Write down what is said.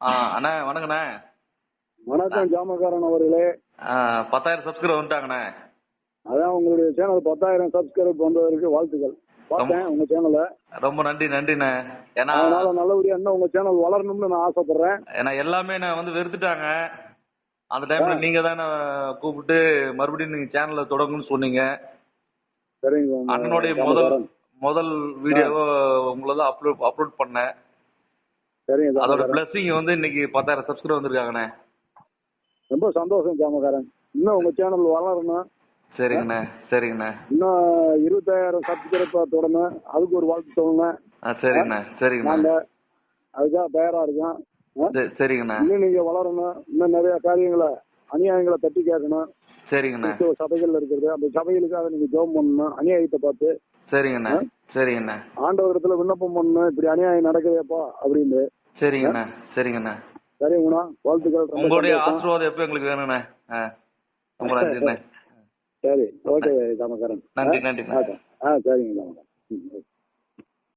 ஆ அண்ணா வணக்கண்ணே. வணக்கம் ஜாமக்காரன் அவர்களே. பத்தாயிரம் சப்ஸ்கிரைபர் வந்துட்டாங்கண்ணே. அதான் உங்களுடைய சேனல் பத்தாயிரம் சப்ஸ்கிரைப் வந்ததற்கு வாழ்த்துக்கள். பார்த்தேன் உங்க சேனலை ரொம்ப நன்றி நன்றிண்ணே. ஏன்னா அதனால நல்லபடியா இன்னும் உங்க சேனல் வளரணும்னு நான் ஆசைப்படுறேன். ஏன்னா எல்லாமே நான் வந்து வெறுத்துட்டாங்க. அந்த டைம்ல நீங்க தானே கூப்பிட்டு மறுபடியும் நீங்க சேனல்ல தொடங்குன்னு சொன்னீங்க. சரிங்க அண்ணனுடைய முதல். முதல் வீடியோவை உங்களை தான் அப்லோட் அப்லோட் பண்ணேன். சரிங்க அதோட பிளஸிங் வந்து இன்னைக்கு பத்தாயிரம் சப்ஸ்கிரைபர் வந்திருக்காங்கண்ணே. ரொம்ப சந்தோஷம் ஜாமக்காரன். இன்னும் உங்க சேனல் வளரணும். சரிங்கண்ணே சரிங்கண்ணே. இன்னும் இருபத்தாயிரம் சப்ஸ்கிரைப் தொடணும். அதுக்கு ஒரு வாழ்த்து சொல்லணும் சரிங்கண்ணே சரிங்கண்ணே. அதுக்காக தயாரா இருக்கோம். சரிங்கண்ணே. இன்னும் நீங்க வளரணும். இன்னும் நிறைய காரியங்களை அநியாயங்களை தட்டி கேட்கணும். சரிங்கண்ணே. சபைகள் இருக்கிறது. அந்த சபைகளுக்காக நீங்க ஜெபம் பண்ணணும். அநியாயத்தை பார்த்து. சரிங்கண்ணே. சரிங்கண்ணே. ஆண்டவரத்துல விண்ணப்பம் பண்ணணும் இப்படி அநியாயம் நடக்குதேப்பா அப்படின்னு. சரிங்கண்ணே சரிங்கண்ணே. சரிங்கண்ணா வாழ்த்துக்கள் உங்களுடைய. ஆசீர்வாதம் எப்போ எங்களுக்கு நன்றிண்ணே சரி ஓகே ஜாமக்காரன் நன்றி, நன்றி. ஆ சரிங்க ஓகே.